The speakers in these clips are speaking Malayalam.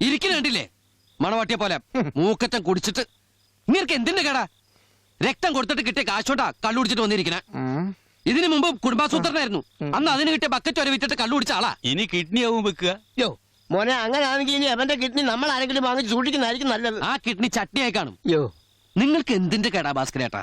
ഇരിക്കുന്ന കണ്ടില്ലേ? മണവാട്ടിയെ പോലെ മൂക്കറ്റം കുടിച്ചിട്ട്. നിങ്ങൾക്ക് എന്തിന്റെ കേടാ? രക്തം കൊടുത്തിട്ട് കിട്ടിയ കാശോട്ടാ കള്ളുടിച്ചിട്ട് വന്നിരിക്കണേ. ഇതിനു മുമ്പ് കുടുംബാസൂത്രനായിരുന്നു അന്ന് അതിന് കിട്ടിയ ബക്കറ്റ് വരെ വിറ്റിട്ട് കള്ളു കുടിച്ച ആളാ. ഇനി കിഡ്നി ആവും വെക്കുക. യോ. മോനെ അങ്ങനെ ആണെങ്കിൽ ഇനി അവന്റെ കിഡ്നി നമ്മൾ ആരെങ്കിലും വാങ്ങി സൂക്ഷിക്കുന്നതായിരിക്കും നല്ലത്. ആ കിഡ്നി ചട്ടിയായി കാണും. യോ. നിങ്ങൾക്ക് എന്തിന്റെ കേടാ ഭാസ്കരേട്ടാ?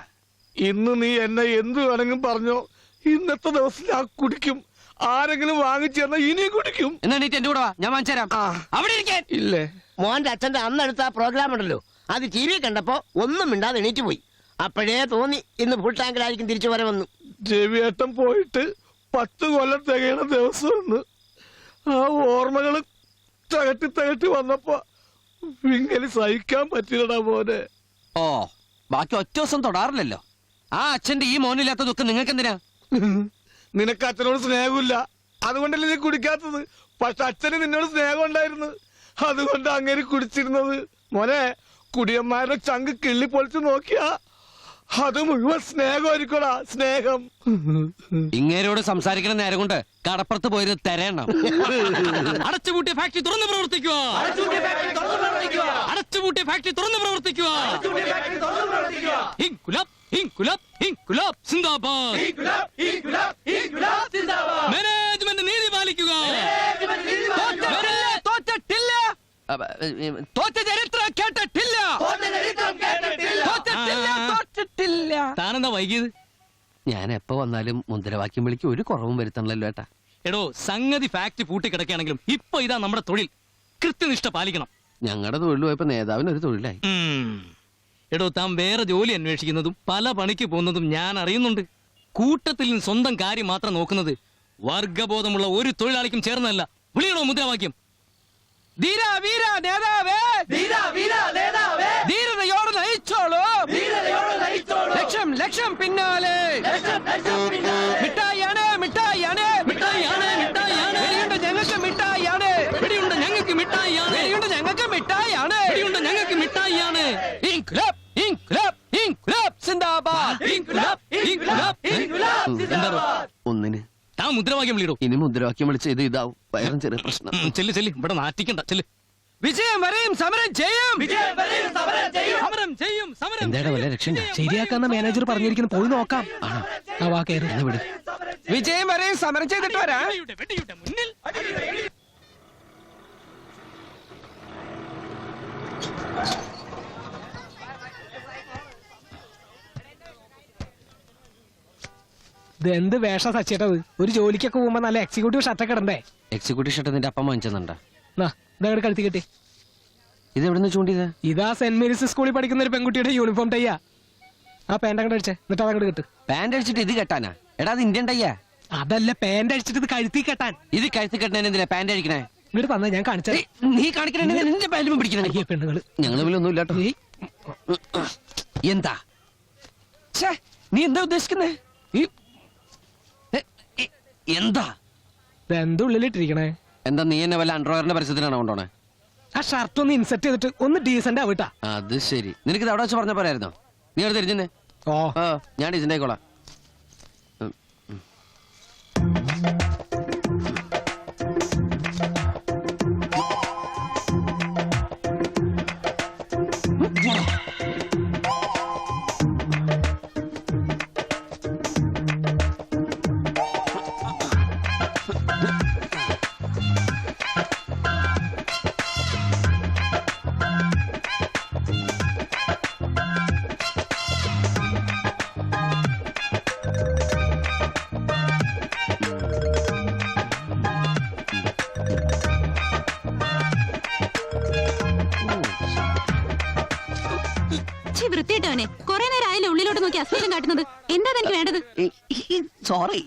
ഇന്ന് നീ എന്നെ എന്ത് വേണമെങ്കിലും പറഞ്ഞോ? ഇന്നത്തെ ദിവസം ഞാൻ കുടിക്കും. ആരെങ്കിലും വാങ്ങിച്ചു തന്നാ ഇനിയും കുടിക്കും. എന്നാ നീ എന്റെ കൂടെ വാ ഞാൻ വാങ്ങിച്ചു തരാം. അവിടെ ഇരിക്കാൻ ഇല്ലേ? മോന്റെ അച്ഛന്റെ അന്നെടുത്ത ആ പ്രോഗ്രാം ഉണ്ടല്ലോ. അത് ടി വി കണ്ടപ്പോ ഒന്നും മിണ്ടാതെ എണീറ്റ് പോയി. അപ്പോഴേ തോന്നി ഇന്ന് ഫുൾ ടാങ്കിലായിരിക്കും തിരിച്ചു വരെ വന്നു. രവിയേട്ടൻ പോയിട്ട് പത്ത് കൊല്ലം തികയണ ദിവസം ഒന്ന് ആ ഓർമ്മകൾ തകട്ടി തകട്ടി വന്നപ്പോ വിങ്ങലി സഹിക്കാൻ പറ്റില്ലടാ മോനെ. ഓ ബാക്കി ഒറ്റ ദിവസം തൊടാറില്ലല്ലോ. ആ അച്ഛന്റെ ഈ മോനില്ലാത്ത ദുഃഖം നിങ്ങൾക്ക് എന്തിനാ നിനക്ക് അച്ഛനോട് സ്നേഹമില്ല. അതുകൊണ്ടല്ലേ നീ കുടിക്കാത്തത്? പക്ഷെ അച്ഛന് നിന്നോട് സ്നേഹം ഉണ്ടായിരുന്നു അതുകൊണ്ട് അങ്ങനെ കുടിച്ചിരുന്നത്. മോനെ കുടിയന്മാരുടെ ചങ്ക് കിള്ളി പൊളിച്ചു നോക്കിയാ. അത് മുഴുവൻ സ്നേഹമായിരിക്കടാ സ്നേഹം. ഇങ്ങേരോട് സംസാരിക്കണ നേരം കൊണ്ട് കടപ്പുറത്ത് പോയത് തെരയണം. അടച്ചുപൂട്ടിയ ഫാക്ടറി തുറന്ന് പ്രവർത്തിക്കുക. അടച്ചുപൂട്ടിയ ഫാക്ടറി തുറന്ന് പ്രവർത്തിക്കുക. ഇൻകുലാബ് ഇൻകുലാബ് ഇൻകുലാബ് സിന്ദാബാദ് മാനേജ്മെന്റ് നീതി പാലിക്കുക. തോറ്റിട്ടില്ല. തോറ്റ ചരിത്രം കേട്ടിട്ടില്ല. തോറ്റിട്ടില്ല, തോറ്റിട്ടില്ല. താനെന്താ വൈകിയത്? ഞാൻ എപ്പോ വന്നാലും മുദ്രാവാക്യം വിളിക്ക് ഒരു കുറവും വരുത്തണല്ലോ ഏട്ടാ. എടോ സംഗതി ഫാക്ടറി പൂട്ടി കിടക്കുകയാണെങ്കിലും ഇപ്പൊ ഇതാ നമ്മുടെ തൊഴിൽ. കൃത്യനിഷ്ഠ പാലിക്കണം. ഞങ്ങളുടെ തൊഴിൽ പോയപ്പോ നേതാവിന് ഒരു തൊഴിലായി. എടോ താൻ വേറെ ജോലി അന്വേഷിക്കുന്നതും പല പണിക്ക് പോകുന്നതും ഞാൻ അറിയുന്നുണ്ട്. കൂട്ടത്തിൽ സ്വന്തം കാര്യം മാത്രം നോക്കുന്നത് വർഗബോധമുള്ള ഒരു തൊഴിലാളിക്കും ചേർന്നല്ല വിളിയണോ മുദ്രാവാക്യം. ധീരാ വീരാ നേതാവേ! ധീരതയോട് സിന്ദാബാദ്. എന്താ ഒന്നിന്. താ മുദ്രാവാക്യം വിളിയിടും. ഇനി മുദ്രാവാക്യം വിളിച്ച് ഇത് ഇതാവും. വയറും ചെറിയ പ്രശ്നം. ചെല്ലു ചെല്ല്. ഇവിടെ നാറ്റിക്കണ്ട ചെല്ലു. വിജയം വരെയും സമരം ചെയ്യും. സമരം ചെയ്യും. സമരം എന്താടാ വല്ല രക്ഷണ്ട ശരിയാക്കാന്ന മാനേജർ പറഞ്ഞിരിക്കുന്നു. പോയി നോക്കാം. ആ വാ കയറി വിട്. വിജയം വരെയും സമരം ചെയ്തിട്ട് വരാം. മുന്നിൽ. ഇത് എന്ത് വേഷം സച്ചേട്ടത് ഒരു ജോലിക്കൊക്കെ പോകുമ്പോ നല്ല എക്സിക്യൂട്ടീവ് ഷർട്ടൊക്കെ ഇടണ്ടേ? എക്സിക്യൂട്ടീവ് ഷർട്ട് നിന്റെ അപ്പം വാങ്ങിച്ചെന്നുണ്ടാ? ഇതങ്ങോട്ട് കഴുത്തി കെട്ടി. ഇത് എവിടുന്ന് ചൂണ്ടിയത്? ഇതാ സെന്റ് മേരീസ് സ്കൂളിൽ പഠിക്കുന്ന ഒരു പെൺകുട്ടിയുടെ യൂണിഫോം ടൈയാ ആ. പാന്റ് അങ്ങോട്ട് അടിച്ചേ എന്നിട്ട് അതങ്ങോട്ട് കിട്ട്. പാന്റ് അടിച്ചിട്ട് ഇത് കെട്ടാനാ? എടാ അത് ഇന്ത്യൻ ടയ്യാ അതല്ല പാന്റ് അടിച്ചിട്ട് ഇത് കഴുത്തി കെട്ടാൻ. ഇത് കഴുത്തി കെട്ടാൻ എന്തിനാ പാന്റ് അടിക്കണേ? ഇങ്ങോട്ട് തന്നെ ഞാൻ കാണിച്ചേ. നീ കാണിക്കണേ നിന്റെ പാന്റും പിടിക്കണേ? ഈ പെണ്ണുങ്ങൾ. ഞങ്ങൾ തമ്മിലൊന്നും ഇല്ലാട്ടോ. എന്താ? നീ എന്താ ഉദ്ദേശിക്കുന്നേ? ഈ എന്താ? ഇതെന്ത് ഉള്ളിലിട്ടിരിക്കണേ? എന്താ നീ എന്നെ വല്ല അണ്ടർവെയറിന്റെ പരസ്യത്തിനാണോ കൊണ്ടോണേ ആ ഷർട്ട് ഒന്ന് ഇൻസെർട്ട് ചെയ്തിട്ട് ഒന്ന് ഡീസന്റ് ആവിട്ടാ. അത് ശരി. നിനക്ക് ഇത് അവിടെ വെച്ച് പറഞ്ഞ പോരായിരുന്നോ? നീ അവിടെ തിരിഞ്ഞേ ഓ. ഞാൻ ഡീസന്റ് ആയിക്കോളാം. വൃത്തിയിട്ടവനെ കുറെ നേരം ആയാലും ഉള്ളിലോട്ട് നോക്കി അശ്ലീലം കാട്ടുന്നത്. എന്താ തനിക്ക് വേണ്ടത്? സോറി.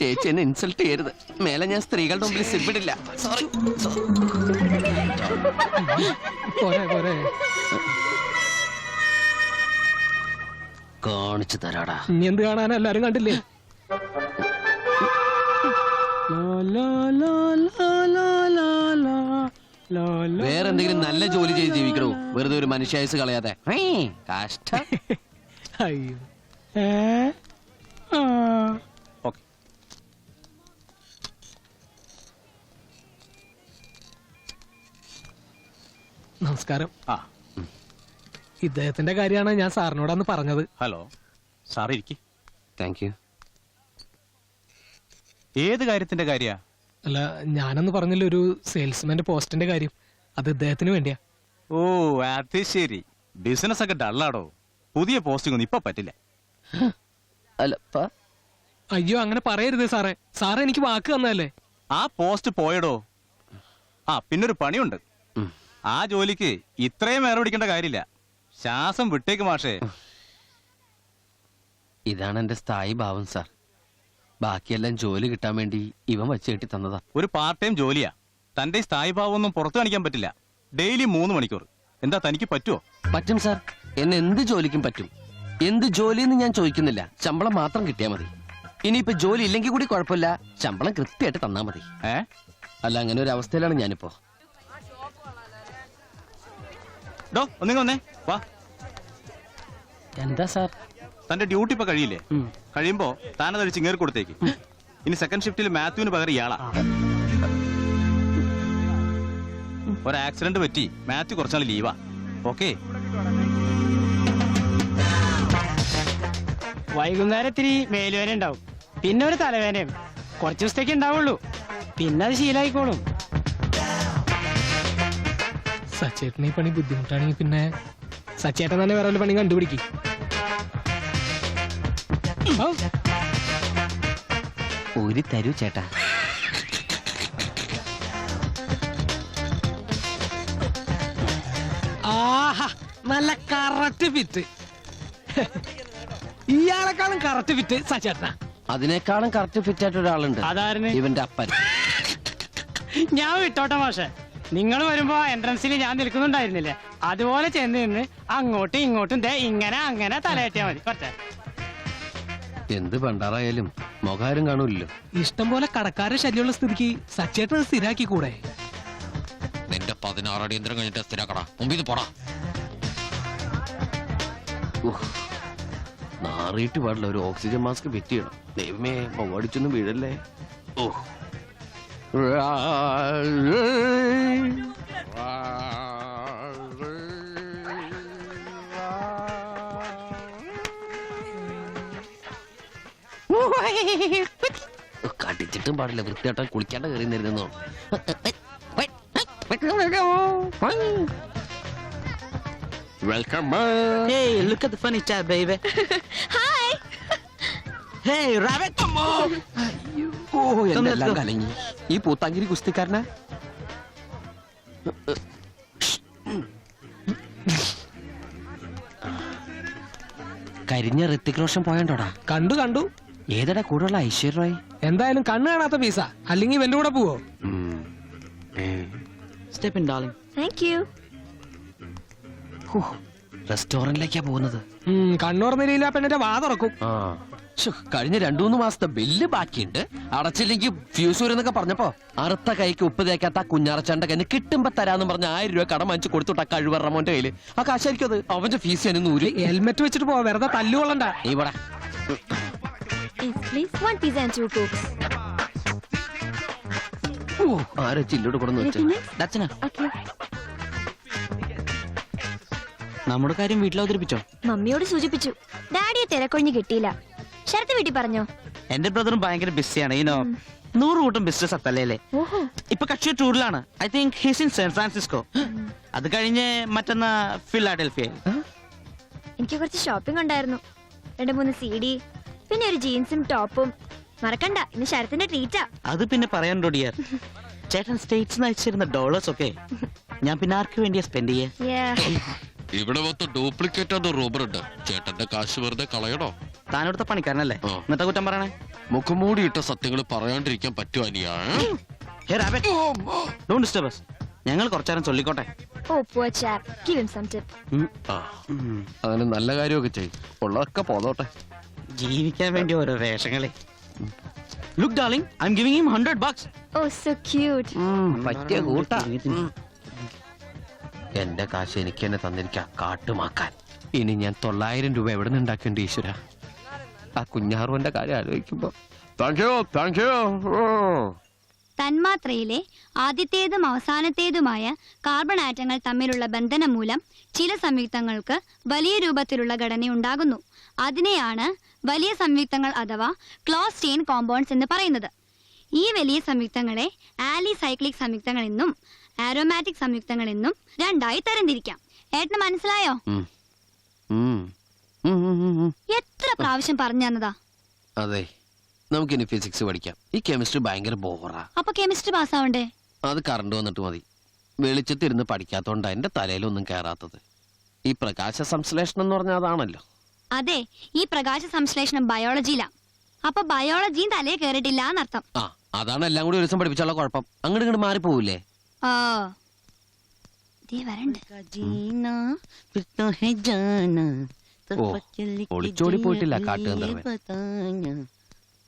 ചേച്ചി എന്നെ ഇൻസൾട്ട് ചെയ്യരുത്. മേലെ ഞാൻ സ്ത്രീകളുടെ മുമ്പിൽ സിബിടില്ല. സോറി. കാണിച്ചു തരാടാ. നീ എന്ത് കാണാനാ? എല്ലാരും കണ്ടില്ലേ? ലാ ലാ ലാ ലാ ലാ ലാ. വേറെ എന്തെങ്കിലും നല്ല ജോലി ചെയ്ത് ജീവിക്കണോ? വെറുതെ ഒരു മനുഷ്യായുസ് കളയാതെ. കഷ്ടം. അയ്യോ. നമസ്കാരം. ആ. ഇദ്ദേഹത്തിന്റെ കാര്യമാണ് ഞാൻ സാറിനോടാന്ന് പറഞ്ഞത്. ഹലോ. സാർ ഇരിക്കി. താങ്ക് യു ഏത് കാര്യത്തിന്റെ കാര്യ? അല്ല ഞാനന്ന് പറഞ്ഞില്ല ഒരു സെയിൽസ്മാന്റെ പോസ്റ്റിന്റെ കാര്യം? അത് ഇദ്ദേഹത്തിന് വേണ്ടിയാ. ഓ അത് ശരി. ബിസിനസ് ഒക്കെ ഡള്ളാടോ പുതിയ പോസ്റ്റിംഗ് ഒന്നും ഇപ്പൊ പറ്റില്ല. അയ്യോ അങ്ങനെ പറയരുത് സാറേ. സാറേ എനിക്ക് വാക്ക് തന്നല്ലേ ആ പോസ്റ്റ് പോയടോ. ആ പിന്നൊരു പണിയുണ്ട്. ആ ജോലിക്ക് ഇത്രയും വേറെ പിടിക്കേണ്ട കാര്യമില്ല. ശ്വാസം വിട്ടേക്ക് മാഷേ. ഇതാണ് എന്റെ സ്ഥായി ഭാവം സാർ. ബാക്കിയെല്ലാം ജോലി കിട്ടാൻ വേണ്ടി ഇവൻ വെച്ച് കെട്ടി തന്നതാ. ഒരു പാർട്ട് ടൈം ജോലിയാ. തന്റെ സ്ഥായി ഭാവമൊന്നും പുറത്തു കാണിക്കാൻ പറ്റില്ല. ഡെയിലി മൂന്ന് മണിക്കൂർ. എന്താ തനിക്ക് പറ്റുമോ പറ്റും സാർ. എന്നെ എന്ത് ജോലിക്കും പറ്റും? എന്ത് ജോലിയെന്ന് ഞാൻ ചോദിക്കുന്നില്ല. ശമ്പളം മാത്രം കിട്ടിയാൽ മതി. ഇനിയിപ്പോ ജോലി ഇല്ലെങ്കിൽ കൂടി കുഴപ്പമില്ല. ശമ്പളം കൃത്യമായിട്ട് തന്നാ മതി. ഏ? അല്ല അങ്ങനെ ഒരു അവസ്ഥയിലാണ് ഞാനിപ്പോ. ഡോ ഒന്നിങ്ങ വന്നേ. വാ. എന്താ സാർ? തന്റെ ഡ്യൂട്ടി ഇപ്പൊ കഴിയില്ലേ? കഴിയുമ്പോ താനത് അടിച്ച് ഇങ്ങേറി കൊടുത്തേക്ക്. ഇനി സെക്കൻഡ് ഷിഫ്റ്റിൽ മാത്യുവിന് പകരം ഇയാളാ. ഒരു ആക്സിഡന്റ് പറ്റി മാത്യു കുറച്ചാൾ ലീവാ ഓക്കെ വൈകുന്നേരം ഇത്തിരി മേലുവേന ഉണ്ടാവും പിന്നെ ഒരു തലവേനയും കുറച്ചു ദിവസത്തേക്ക് ഉണ്ടാവുള്ളൂ. പിന്നെ അത് ശീലായിക്കോളും. സച്ചേട്ടന് ഈ പണി ബുദ്ധിമുട്ടാണെങ്കിൽ പിന്നെ സച്ചേട്ടൻ തന്നെ വേറെ പണി കണ്ടുപിടിക്കും. ഒരു തരൂ ചേട്ടാ. ആഹാ നല്ല കറക്റ്റ് ഫിറ്റ് ഇയാളെക്കാളും കറക്റ്റ് ഫിറ്റ് സച്ചേട്ട അതിനേക്കാളും കറക്റ്റ് ഫിറ്റ് ആയിട്ട് ഒരാളുണ്ട്. അതാരന്? ഇവന്റെ അപ്പൻ. ഞാൻ വിട്ടോട്ടെ മാഷെ. നിങ്ങൾ വരുമ്പോ എൻട്രൻസിൽ ഞാൻ നിൽക്കുന്നുണ്ടായിരുന്നില്ലേ? അതുപോലെ ചെന്ന് നിന്ന് അങ്ങോട്ടും ഇങ്ങോട്ടും ദേ ഇങ്ങനെ അങ്ങനെ തലയറ്റിയാ മതി. പറ്റേ എന്ത് പണ്ടാറായാലും മുഖാരും കാണൂല്ലോ ഇഷ്ടം പോലെ കടക്കാരെ ശല്യമുള്ള സ്ഥിതിക്ക് സച്ചേട്ടൻ സ്ഥിരാക്കി കൂടെ നിന്റെ പതിനാറ് അടിയന്തരം കഴിഞ്ഞിട്ട് സ്ഥിരാക്കടാ. മുമ്പിൽ പോടാ. നാറിയിട്ട് പാടില്ല ഒരു ഓക്സിജൻ മാസ്ക് ഫിറ്റ് ചെയ്യണം ദൈവമേ ഓടിച്ചൊന്നും വീഴല്ലേ? ഓ കടിച്ചിട്ടും പാടില്ല. വൃത്തിയാട്ടം കുളിക്കാണ്ട് കയറി നിരുന്നോ welcome Hey, look at the funny chat, baby. Hi Hey, rabbit! ഓ എന്തെല്ലാം കലങ്ങി. ഈ പൂത്താങ്കിരി കുസ്തിക്കാരനാ കരിഞ്ഞ ഋത്തിക് റോഷൻ പോയണ്ടോടാ? കണ്ടു കണ്ടു. ഏതടാ കൂടുള്ള ഐശ്വര്യ റോയ്? എന്തായാലും കണ്ണ് കാണാത്ത പീസ. അല്ലെങ്കിൽ എന്റെ കൂടെ പോവോ? Step in darling thank you റെസ്റ്റോറന്റിലേക്കാ പോകുന്നത്. കണ്ണുറന്നില്ല പെണ്ണിന്റെ വാ തുറക്കും. ആ. ശ്ശോ, കഴിഞ്ഞ രണ്ടു മൂന്ന് മാസത്തെ ബില്ല് ബാക്കിയുണ്ട്. അടച്ചില്ലെങ്കിൽ ഫ്യൂസ് എന്നൊക്കെ പറഞ്ഞപ്പോ അറുത്ത കൈക്ക് ഉപ്പ് തേക്കാത്ത ആ കഴിഞ്ഞ് കയ്യിൽ കിട്ടുമ്പോ തരാന്ന് പറഞ്ഞ ആയിരം രൂപ കടം വാങ്ങിച്ചു കൊടുത്തുട്ട കഴിവറ മോന്റെ കയ്യിൽ. ആ കാശായിരിക്കും അത്. അവന്റെ ഫീസ് ഞാൻ നൂറ് ഹെൽമെറ്റ് വെച്ചിട്ട് പോവാ. വെറുതെ തല്ലുകൊള്ളണ്ട. ഇവിടെ. Please one piece and two cokes ആരെ ചില്ലോട് കൊടുന്ന് വെച്ചാ? ഓക്കെ നമ്മുടെ കാര്യം വീട്ടിൽ അവതരിപ്പിച്ചോ? മമ്മിയോട് സൂചിപ്പിച്ചു. ഡാഡിയെ തിരക്കൊഴിഞ്ഞ് കിട്ടിയില്ല. ശരത്ത് വീട്ടിൽ പറഞ്ഞോ? എന്റെ ബ്രദറും ഭയങ്കര ബിസിയാണ് നോ നൂറ് കൂട്ടം ബിസിനസ് അത്തല്ലേ ഇപ്പൊ കക്ഷി ടൂറിലാണ്. I think he's in San Francisco അത് കഴിഞ്ഞ് മറ്റന്നാ ഫിലാഡൽഫിയ എനിക്ക് കുറച്ച് ഷോപ്പിംഗ് ഉണ്ടായിരുന്നു. രണ്ട് മൂന്ന് സി ഡി പിന്നെ ഒരു ജീൻസും ടോപ്പും. മറക്കണ്ട ഇന്ന് ശരത്തിന്റെ ട്രീറ്റാ അത് പിന്നെ പറയാനുണ്ടോ ഡിയർ ചേട്ടൻ സ്റ്റേറ്റ്സ് അയച്ചിരുന്ന ഡോളേഴ്സ് ഒക്കെ ഞാൻ പിന്നെ ആർക്ക് വേണ്ടിയാ സ്പെൻഡ് ചെയ്യാ? ഇവിടെ മൊത്തം ഡ്യൂപ്ലിക്കേറ്റ് ആണ് റൂബർ ഉണ്ട്. ചേട്ടന്റെ കാശ് വെറുതെ കളയണോ? താനോടുത്ത പണിക്കാരനല്ലേ. ഇന്നത്തെ കുറ്റം പറയണേ? മുഖംമൂടിയിട്ട സത്യങ്ങൾ പറയാണ്ടിരിക്കാൻ പറ്റുമോ അനിയാ Hey, rabbit. Don't disturb us. ഞങ്ങൾ കുറച്ചേരം ചൊല്ലിക്കോട്ടെ. അങ്ങനെ നല്ല കാര്യമൊക്കെ ചെയ്യും. ഉള്ളതൊക്കെ പോന്നോട്ടെ. ജീവിക്കാൻ വേണ്ടി ഓരോ വേഷങ്ങളെ. Look darling I'm giving him hundred bucks oh so cute പറ്റിയ കൂട്ടാ. എന്റെ കാശ് എനിക്ക് തന്നെ തന്നിരിക്കാം കാട്ടുമാക്കാൻ. ഇനി ഞാൻ തൊള്ളായിരം രൂപ എവിടെ നിന്ന് ഉണ്ടാക്കേണ്ട ഈശ്വര? ആ കുഞ്ഞാറുവന്റെ കാര്യം ആലോചിക്കുമ്പോ. താങ്ക് യു താങ്ക് യു തന്മാത്രയിലെ ആദ്യത്തേതും അവസാനത്തേതുമായ കാർബൺ ആറ്റങ്ങൾ തമ്മിലുള്ള ബന്ധനം മൂലം ചില സംയുക്തങ്ങൾക്ക് വലിയ രൂപത്തിലുള്ള ഘടനയുണ്ടാകുന്നു അതിനെയാണ് വലിയ സംയുക്തങ്ങൾ അഥവാ ക്ലോസ് ചെയിൻ കോമ്പൗണ്ട്സ് എന്ന് പറയുന്നത്. ഈ വലിയ സംയുക്തങ്ങളെ ആലി സൈക്ലിക് സംയുക്തങ്ങൾ എന്നും ആരോമാറ്റിക് സംയുക്തങ്ങൾ എന്നും രണ്ടായി തരംതിരിക്കാം. ഏട്ടന് മനസ്സിലായോ. എത്ര പ്രാവശ്യം പറഞ്ഞു തന്നതാ? അതെ. നമുക്കിനി ഫിസിക്സ് പഠിക്കാം. ഈ കെമിസ്ട്രി ഭയങ്കര ബോറാ അപ്പൊ കെമിസ്ട്രി പാസ്സാവണ്ടേ അത് കറണ്ട് വന്നിട്ട് മതി. വെളിച്ചത്തിരുന്ന് പഠിക്കാത്തോണ്ടാ എന്റെ തലയിലൊന്നും കയറാത്തത് ഈ പ്രകാശ സംശ്ലേഷണം എന്ന് പറഞ്ഞാൽ അതാണല്ലോ. അതെ ഈ പ്രകാശ സംശ്ലേഷണം ബയോളജിയിലാ അപ്പൊ ബയോളജിയും തലയിൽ കയറിയിട്ടില്ല എന്നർത്ഥം ആ അതാണ് എല്ലാം കൂടി ഒരു ദിവസം പഠിപ്പിച്ചുള്ള കുഴപ്പം. അങ്ങോട്ട് ഇങ്ങോട്ട് മാറിപ്പോവില്ലേ ഓ ദേ വരണ്ട്. ഓ, ഒളിച്ചോടി പോയിട്ടില്ല കാട്ടുകന്തർവൻ.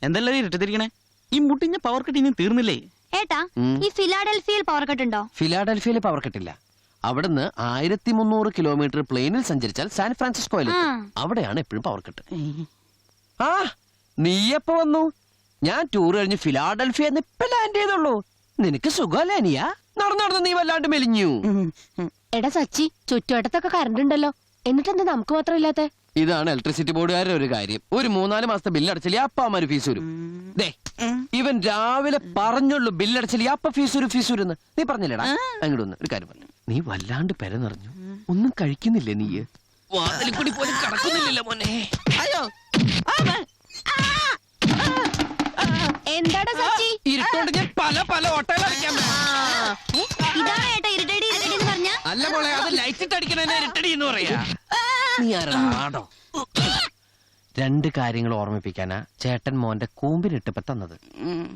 എന്തെല്ലാം ഇരട്ടിത്തിരിക്കണേ? ഈ മുട്ടിഞ്ഞ പവർ കട്ട് ഇനി തീർന്നില്ലേ? ഏട്ടാ. ഈ ഫിലാഡൽഫിയയിൽ പവർ കട്ട് ഉണ്ടോ? ഫിലാഡൽഫിയയിൽ പവർ കട്ടില്ല അവിടുന്ന് ആയിരത്തി മുന്നൂറ് കിലോമീറ്റർ പ്ലെയിനിൽ സഞ്ചരിച്ചാൽ സാൻ ഫ്രാൻസിസ്കോയിൽ. അവിടെയാണ് എപ്പോഴും പവർ കട്ട് ആ നീ എപ്പോ വന്നു? ഞാൻ ടൂർ കഴിഞ്ഞ് ഫിലാഡൽഫിയ ഇപ്പൊ ലാൻഡ് ചെയ്തുള്ളൂ. നിനക്ക് സുഖമല്ലേ അനിയ? നടന്നു നടന്ന് നീ വല്ലാണ്ട് മെലിഞ്ഞു. എടാ സച്ചി ചുറ്റുവട്ടത്തൊക്കെ കറണ്ട് ഉണ്ടല്ലോ. എന്നിട്ടെന്താ നമുക്ക് മാത്രം ഇല്ലാത്ത? ഇതാണ് ഇലക്ട്രിസിറ്റി ബോർഡുകാരുടെ ഒരു കാര്യം. ഒരു മൂന്നാൽ മാസത്തെ ബില്ല് അടച്ചില്ലേ അപ്പ അമ്മ ഫീസ് വരും. ദേ ഇവൻ രാവിലെ പറഞ്ഞുള്ളൂ ബില്ല് അടച്ചില്ലേ അപ്പ ഫീസ് വരും ഫീസ് വരും നീ പറഞ്ഞില്ലടാ? അങ്ങോട്ട് വന്ന് ഒരു കാര്യം പറഞ്ഞു. നീ വല്ലാണ്ട് പെര നിറഞ്ഞു. ഒന്നും കഴിക്കുന്നില്ലേ നീ? വാതിലിക്കൂടി പോലും കടക്കുന്നില്ലല്ലോ മോനെ. അയ്യോ. എന്താടാ സച്ചി? ഇരുട്ടോണ്ട് ഞാൻ പല പല ഓട്ടകൾ അടിക്കാൻ ഇതാണ് ഏട്ടാ ഇരുട്ടടി ഇരുട്ടടി എന്ന് പറഞ്ഞ? അല്ല മോളെ അത് ലൈറ്റ് ഇട്ടടിക്കണ ഇരുട്ടടി എന്ന് പറയാ. നീ രണ്ട് കാര്യങ്ങൾ ഓർമ്മിപ്പിക്കാനാ ചേട്ടൻ മോന്റെ കൂമ്പിനിട്ടിപ്പ തന്നത്.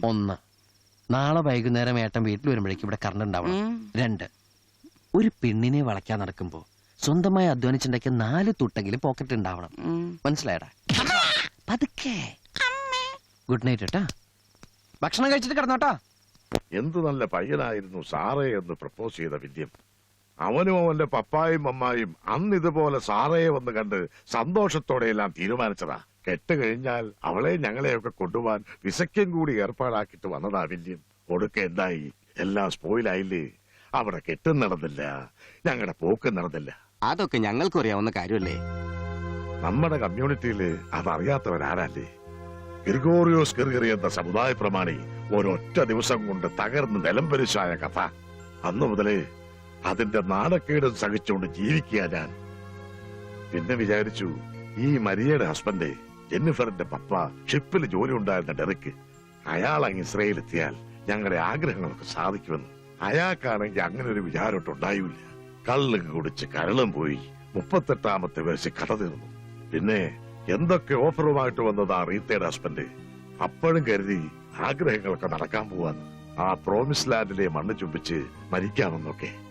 ഒന്ന് നാളെ വൈകുന്നേരം ഏട്ടൻ വീട്ടിൽ വരുമ്പോഴേക്കും ഇവിടെ കറണ്ട് ഉണ്ടാവണം. രണ്ട് ഒരു പെണ്ണിനെ വളയ്ക്കാൻ നടക്കുമ്പോ സ്വന്തമായി അധ്വാനിച്ചുണ്ടാക്കിയ നാല് തുട്ടെങ്കിലും പോക്കറ്റ് ഉണ്ടാവണം. മനസ്സിലായടാ? പതുക്കെ. ഗുഡ് നൈറ്റ് ഏട്ടാ. ഭക്ഷണം കഴിച്ചിട്ട് കിടന്നോട്ടാ. എന്ത് നല്ല പയ്യനായിരുന്നു സാറേ എന്ന് പ്രപ്പോസ് ചെയ്ത വിദ്യം. അവനും അവന്റെ പപ്പായും അമ്മായും അന്ന് ഇതുപോലെ സാറയെ വന്ന് കണ്ട് സന്തോഷത്തോടെയെല്ലാം തീരുമാനിച്ചതാ. കെട്ട് കഴിഞ്ഞാൽ അവളെ ഞങ്ങളെയൊക്കെ കൊണ്ടുപോവാൻ വിസയ്ക്കും കൂടി ഏർപ്പാടാക്കിട്ട് വന്നതാ വില്യം. ഒടുക്ക എന്തായി? എല്ലാം സ്പോയിലായില്ലേ? അവിടെ കെട്ടും നടന്നില്ല. ഞങ്ങളുടെ പോക്കും നടന്നില്ല. അതൊക്കെ ഞങ്ങൾക്കറിയാവുന്ന കാര്യമല്ലേ? നമ്മുടെ കമ്മ്യൂണിറ്റിയിൽ അതറിയാത്തവരാരല്ലേ? ഗിർഗോറിയോസ് ഗിർഗറി എന്ന സമുദായ പ്രമാണി ഒരൊറ്റ ദിവസം കൊണ്ട് തകർന്ന് നിലംപരിശായ കഥ. അന്നു മുതലേ അതിന്റെ നാണക്കേടും സഹിച്ചുകൊണ്ട് ജീവിക്കുക ഞാൻ. പിന്നെ വിചാരിച്ചു ഈ മരിയയുടെ ഹസ്ബൻഡ് ജെന്നിഫറിന്റെ പപ്പ ഷിപ്പിൽ ജോലി ഉണ്ടായിരുന്ന ഡെറിക്ക് അയാൾ അങ്ങ് ഇസ്രയേലെത്തിയാൽ ഞങ്ങളുടെ ആഗ്രഹങ്ങളൊക്കെ സാധിക്കുമെന്ന്. അയാൾക്കാണെങ്കിൽ അങ്ങനെ ഒരു വിചാരമൊട്ടുണ്ടായില്ല കള്ളും കുടിച്ച് കരളും പോയി മുപ്പത്തെട്ടാമത്തെ വയസ്സിൽ കഥ തീർന്നു. പിന്നെ എന്തൊക്കെ ഓഫറുമായിട്ട് വന്നതാ റീത്തയുടെ ഹസ്ബൻഡ്? അപ്പോഴും കരുതി ആഗ്രഹങ്ങളൊക്കെ നടക്കാൻ പോവാന്ന്. ആ പ്രോമിസ് ലാൻഡിലെ മണ്ണ് ചുംബിച്ച് മരിക്കാമെന്നൊക്കെ.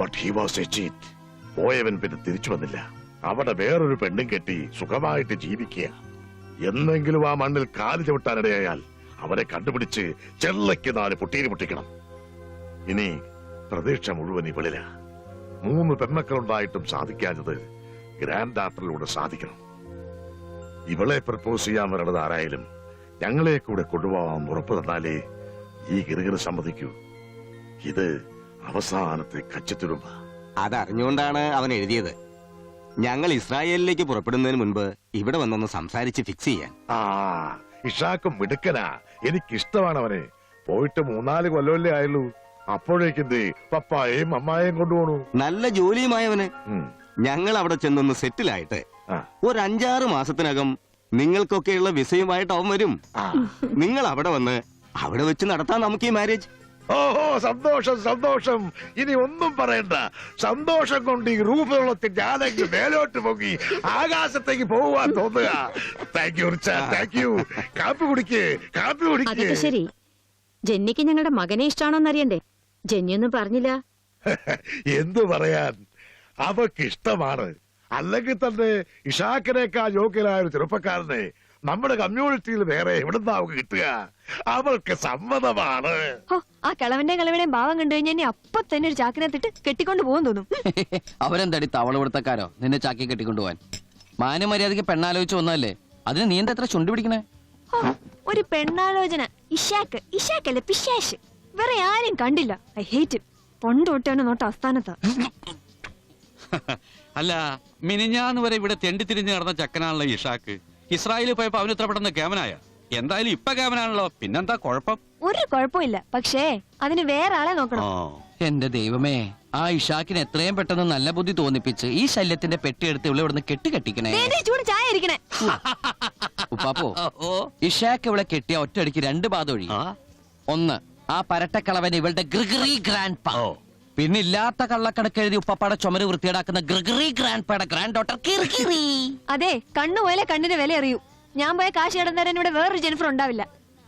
But he was a cheat പോയവൻ പിന്നെ തിരിച്ചു വന്നില്ല. അവിടെ വേറൊരു പെണ്ണും കെട്ടി സുഖമായിട്ട് ജീവിക്കുക. എന്നെങ്കിലും ആ മണ്ണിൽ കാൽ ചവിട്ടാനിടയായാൽ അവരെ കണ്ടുപിടിച്ച് ചെള്ളയ്ക്ക് നാല് പൊട്ടീര് പൊട്ടിക്കണം. ഇനി പ്രതീക്ഷ മുഴുവൻ ഇവളില. മൂന്ന് പെൺമക്കളുണ്ടായിട്ടും സാധിക്കാഞ്ഞത് ഗ്രാൻഡ് ആർട്ടറിലൂടെ സാധിക്കണം. ഇവളെ പ്രപ്പോസ് ചെയ്യാൻ വരണത് ആരായാലും ഞങ്ങളെ കൂടെ കൊണ്ടുപോകാൻ ഉറപ്പ് തന്നാലേ ഈ ഗിറുകിറ് സമ്മതിക്കൂ. ഇത് അവസാനത്തെ കച്ചത്തുരുമ്പ അതറിഞ്ഞുകൊണ്ടാണ് അവൻ എഴുതിയത്. ഞങ്ങൾ ഇസ്രായേലിലേക്ക് പുറപ്പെടുന്നതിന് മുൻപ് ഇവിടെ വന്നൊന്ന് സംസാരിച്ച് ഫിക്സ് ചെയ്യാൻ. ആ ഇഷാക്കും മിടുക്കനാ. എനിക്കിഷ്ടമാണ് അവനെ. പോയിട്ട് മൂന്നാൽ കൊല്ലമല്ലേ ആയുള്ളൂ. അപ്പോഴേക്കും പപ്പായെയും അമ്മായെയും കൊണ്ടുപോണു? നല്ല ജോലിയുമായവന്. ഞങ്ങൾ അവിടെ ചെന്നൊന്ന് സെറ്റിലായിട്ട്. ഒരു അഞ്ചാറ് മാസത്തിനകം നിങ്ങൾക്കൊക്കെയുള്ള വിസയുമായിട്ട് അവൻ വരും. നിങ്ങൾ അവിടെ വന്ന് അവിടെ വെച്ച് നടത്താം നമുക്ക് ഈ മാരേജ് ഓഹോ സന്തോഷം സന്തോഷം. ഇനി ഒന്നും പറയണ്ട. സന്തോഷം കൊണ്ട് ഈ രൂപവെള്ളത്തിൽ ഞാനെങ്കിൽ മേലോട്ട് പൊങ്ങി ആകാശത്തേക്ക് പോവാൻ തോന്നുക. Thank you Richa thank you കാപ്പി കുടിക്ക് കാപ്പി കുടിക്ക്. അതൊക്കെ ശരി. ജെന്നിക്ക് ഞങ്ങളുടെ മകനെ ഇഷ്ടമാണോന്ന് അറിയണ്ടേ? ജെന്നിയൊന്നും പറഞ്ഞില്ല. എന്തു പറയാൻ? അവക്ക് ഇഷ്ടമാണ് അല്ലെങ്കിൽ തന്നെ ഇഷാക്കിനേക്കാൾ യോഗ്യനായ ഒരു ചെറുപ്പക്കാരനെ നമ്മുടെ കമ്മ്യൂണിറ്റിയിൽ വേറെ എവിടുന്നാ അവക്ക് കിട്ടുക? അവൾക്ക് സമ്മതമാണ്. ഹോ ആ കിളവന്റെ കിളവനെയും ഭാവം കണ്ടു കഴിഞ്ഞാൽ ഇനി അപ്പൊ തന്നെ ഒരു ചാക്കിനകത്തിട്ട് കെട്ടിക്കൊണ്ട് പോകാൻ തോന്നും. അവരെന്തടി തവള കൊടുത്തക്കാരോ നിന്നെ ചാക്കി കെട്ടിക്കൊണ്ടുപോവാൻ മാന്യമര്യാദക്ക് പെണ്ണാലോചിച്ച് വന്നതല്ലേ? അതിന് നീ എന്താ എത്ര ചുണ്ട് പിടിക്കണേ? ഹോ, ഒരു പെണ്ണാലോചന. ഇഷാക്ക് ഇഷാക്കല്ലേ പിശാശ്. വേറെ ആരും കണ്ടില്ല. I hate. പൊണ്ടോട്ടാണ് നോട്ട് അസ്ഥാനത്താ അല്ല മിനിഞ്ഞാന്ന് വരെ ഇവിടെ തെണ്ടി തിരിഞ്ഞ് നടന്ന ചക്കനാണല്ലോ ഇഷാക്ക്. ഇസ്രായേലിൽ പോയപ്പോ അവന് ഇത്ര പെട്ടെന്ന് കേമനായ? എന്തായാലും ഇപ്പൊ കേമനാണല്ലോ. പിന്നെന്താ കുഴപ്പം? ഒരു കുഴപ്പമില്ല. പക്ഷേ അതിന് വേറെ ആളെ നോക്കണം. എന്റെ ദൈവമേ ആ ഇഷാക്കിന് എത്രയും പെട്ടെന്ന് നല്ല ബുദ്ധി തോന്നിപ്പിച്ച് ഈ ശല്യത്തിന്റെ പെട്ടിയെടുത്ത് ഇവിടെ ഇവിടുന്ന് കെട്ടിക്കെട്ടിക്കണേ. ദേ, ദേ, ചൂട് ചായ ഇരിക്കണേ. ഉപ്പാപ്പോ ഇഷാക്ക് ഇവിടെ കെട്ടിയ ഒറ്റയടിക്ക് രണ്ട് പാത ഒഴി ഒന്ന് ആ പരട്ടക്കളവൻ ഇവളുടെ ഗ്രിഗറി ഗ്രാൻഡ് പാ പിന്നെ ഇല്ലാത്ത കള്ളക്കണക്ക് എഴുതി ഉപ്പപ്പാടെ ചുമര് വൃത്തിയേടാക്കുന്ന ഗ്രിഗറി ഗ്രാൻഡ് ഗ്രാൻഡ് ഡോട്ടർ അതെ കണ്ണു പോയാലേ കണ്ണിന് വില അറിയൂ ഞാൻ പോയ കാശ് കിടന്നേരം ഇവിടെ വേറൊരു ജെനിഫർ ഉണ്ടാവില്ല.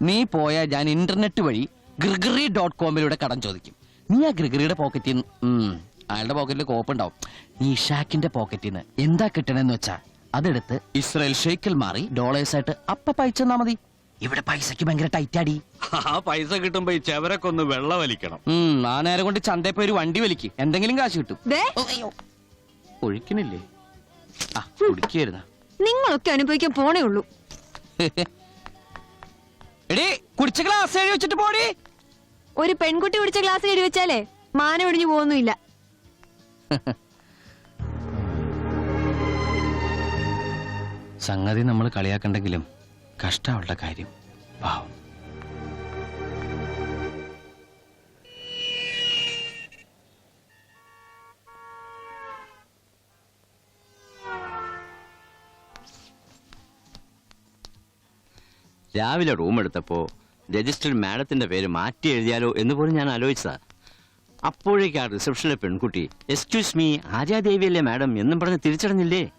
നീ പോയ ഞാൻ ഇന്റർനെറ്റ് വഴി ഗ്രിഗറി ഡോട്ട് കോമിലൂടെ കടം ചോദിക്കും. നീ ആ ഗ്രിഗറിയുടെ പോക്കറ്റിൽ നിന്ന് അയാളുടെ പോക്കറ്റിൽ കോപ്പുണ്ടാവും. നീ ഇഷാക്കിന്റെ പോക്കറ്റിൽ നിന്ന് എന്താ കിട്ടണെന്ന് വെച്ചാ അതെടുത്ത് ഇസ്രായേൽ ഷെയ്ക്കിൽ മാറി ഡോളേഴ്സ് ആയിട്ട് അപ്പ പയച്ചെന്നാ മതി. ഇവിടെ പൈസക്ക് ഭയങ്കര ടൈറ്റാടി ആ പൈസ കിട്ടുമ്പോ ഈ ചെവരൊക്കെ ഒന്ന് വെള്ളം വലിക്കണം. ആ നേരം കൊണ്ട് ചന്തയിൽ പോയി ഒരു വണ്ടി വലിക്ക്. എന്തെങ്കിലും കാശ് കിട്ടും. ദേ. ഒഴിക്കണില്ലേ? ആ കുടിക്കായിരുന്ന നിങ്ങളൊക്കെ അനുഭവിക്കാൻ പോണേ ഉള്ളൂ. എടി കുടിച്ച ഗ്ലാസ് എഴുതി വെച്ചിട്ട് പോടി. ഒരു പെൺകുട്ടി കുടിച്ച ഗ്ലാസ് എഴുതി വെച്ചാലേ മാനം ഒടിഞ്ഞു പോകുന്നില്ല സംഗതി നമ്മൾ കളിയാക്കണ്ടെങ്കിലും കഷ്ടമുള്ള കാര്യം. പാവം. രാവിലെ റൂം എടുത്തപ്പോ രജിസ്റ്റർഡ് മാഡത്തിന്റെ പേര് മാറ്റി എഴുതിയാലോ എന്ന് പോലും ഞാൻ ആലോചിച്ചതാ. അപ്പോഴേക്ക് ആ റിസപ്ഷനിലെ പെൺകുട്ടി എക്സ്ക്യൂസ് മീ ആര്യാദേവിയല്ലേ മാഡം? എന്നും പറഞ്ഞ് തിരിച്ചടഞ്ഞില്ലേ?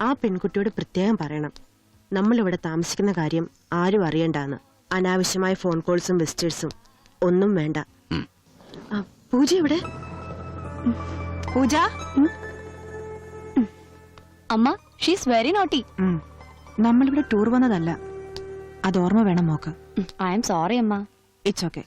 ആ പെൺകുട്ടിയോട് പ്രത്യേകം പറയണം. നമ്മൾ ഇവിടെ താമസിക്കുന്ന കാര്യം ആരും അറിയണ്ടാന്ന്. അനാവശ്യമായ ഫോൺ കോൾസും വിസിറ്റേഴ്സും ഒന്നും വേണ്ട. ആ, പൂജ എവിടെ? പൂജ? അമ്മ ഷീസ് വെരി നോട്ടി നമ്മളിവിടെ ടൂർ വന്നതല്ല. അത് ഓർമ്മ വേണം മോക്ക്. ഐ എം സോറി അമ്മ. ഇറ്റ്സ് ഓക്കെ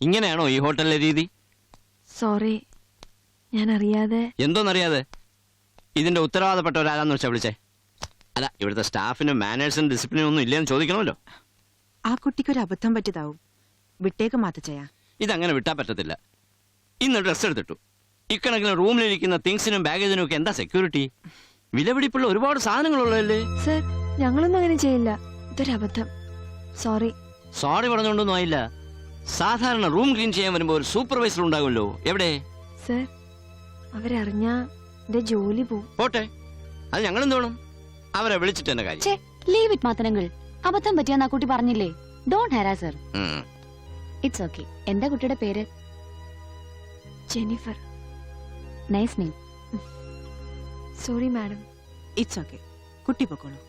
ഇങ്ങനെയാണോ ഈ ഹോട്ടലിലെ രീതി? സോറി ഞാൻ അറിയാതെ എന്തോന്നറിയാതെ? ഇതിന്റെ ഉത്തരവാദപ്പെട്ട ഒരാളാന്ന് വെച്ചാ വിളിച്ചേ. അല്ല ഇവിടുത്തെ സ്റ്റാഫിനും മാനേഴ്സിനും ഡിസിപ്ലിനും ഒന്നും ഇല്ലെന്ന് ചോദിക്കണമല്ലോ. ആ കുട്ടിക്ക് ഒരു അബദ്ധം പറ്റിയതാവും. വിട്ടേക്ക് മാത്തച്ചയാ ഇതങ്ങനെ വിട്ടാ പറ്റത്തില്ല. ഇന്ന് ഡ്രസ് എടുത്തിട്ടു. ഇക്കണക്കിന് റൂമിലിരിക്കുന്ന തിങ്സിനും ബാഗേജിനും ഒക്കെ എന്താ സെക്യൂരിറ്റി വിലപിടിപ്പുള്ള ഒരുപാട് സാധനങ്ങളുള്ളതല്ലേ? സർ ഞങ്ങളൊന്നും അങ്ങനെ ചെയ്യില്ല. ഇതൊരു അബദ്ധം സോറി. സോറി പറഞ്ഞുകൊണ്ടൊന്നും ആയില്ല. സാധാരണ റൂം ക്ലീൻ ചെയ്യാൻ വരുമ്പോ ഒരു സൂപ്പർവൈസർ ഉണ്ടാകുമല്ലോ. എവിടെ? സർ അവരറിഞ്ഞാ എന്റെ ജോലി പോവും. പോട്ടെ. അത് ഞങ്ങൾ എന്തോണം അവരെ വിളിച്ചിട്ട് എന്നെ കാര്യം. ലീവ് ഇറ്റ് മാത്രങ്ങൾ അബദ്ധം പറ്റിയാന്ന് ആ കുട്ടി പറഞ്ഞില്ലേ? ഡോണ്ട് ഹെറാസർ ഉം. ഇറ്റ്സ് ഓക്കെ എന്താ കുട്ടിയുടെ പേര്? Jennifer nice name sorry madam it's okay കുട്ടി പൊക്കോളൂ.